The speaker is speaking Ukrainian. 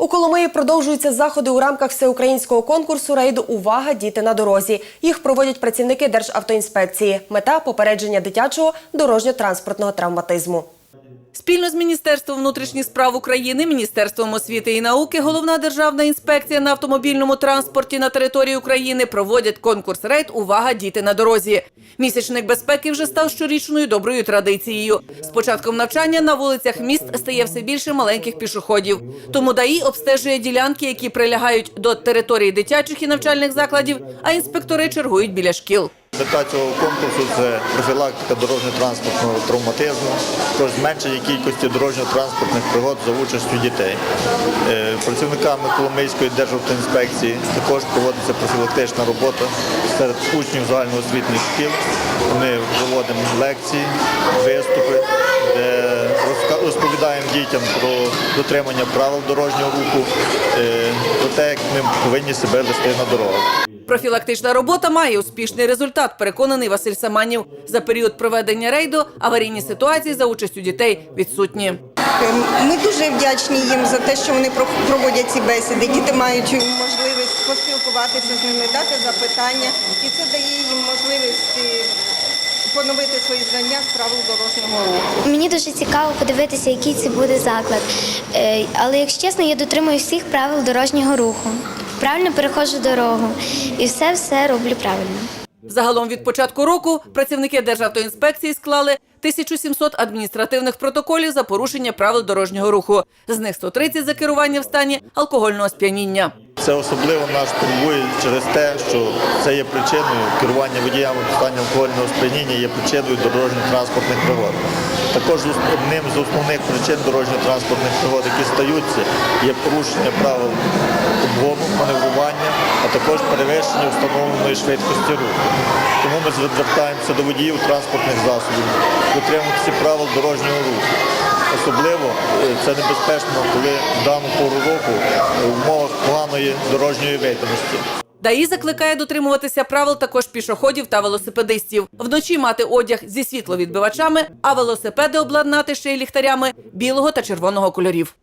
У Коломиї продовжуються заходи у рамках всеукраїнського конкурсу рейду Увага! Діти на дорозі. Їх проводять працівники Державтоінспекції. Мета попередження дитячого дорожньо-транспортного травматизму. Спільно з Міністерством внутрішніх справ України, Міністерством освіти і науки, головна державна інспекція на автомобільному транспорті на території України проводять конкурс рейд Увага! Діти на дорозі. Місячник безпеки вже став щорічною доброю традицією. З початком навчання на вулицях міст стає все більше маленьких пішоходів. Тому ДАІ обстежує ділянки, які прилягають до території дитячих і навчальних закладів, а інспектори чергують біля шкіл. Мета цього конкурсу це профілактика дорожньо-транспортного травматизму, також зменшення кількості дорожньо-транспортних пригод за участю дітей. Е, Працівниками Коломийської державтоінспекції також проводиться профілактична робота серед учнів загальноосвітніх шкіл. Ми проводимо лекції, виступи, де розповідаємо дітям про дотримання правил дорожнього руху, е, про те, як ми повинні себе вести на дорогах. Профілактична робота має успішний результат, переконаний Василь Саманів. За період проведення рейду аварійні ситуації за участю дітей відсутні. Ем, Ми дуже вдячні їм за те, що вони проводять ці бесіди. Діти мають можливість поспілкуватися з ними, дати запитання, і це дає їм можливість е, поновити свої знання з правил дорожнього руху. Мені дуже цікаво подивитися, який це буде заклад. Е, Але якщо чесно, я дотримую всіх правил дорожнього руху. Правильно переходжу дорогу і все все роблю правильно. Загалом від початку року працівники Державтоінспекції склали 1700 адміністративних протоколів за порушення правил дорожнього руху. З них 130 за керування в стані алкогольного сп'яніння. Це особливо нас турбує через те, що це є причиною керування водіями в стані алкогольного сп'яніння є причиною дорожньо-транспортних пригод. Також одним з основних причин дорожньо-транспортних пригод, які стаються, є порушення правил обгону, маневрування, а також перевищення встановленої швидкості руху. Тому ми звертаємося до водіїв транспортних засобів, дотримуватися правил дорожнього руху. Особливо е, це небезпечно, коли в дану пору року е, в умовах поганої дорожньої видимості. ДАІ закликає дотримуватися правил також пішоходів та велосипедистів. Вночі мати одяг зі світловідбивачами, а велосипеди обладнати ще й ліхтарями білого та червоного кольорів.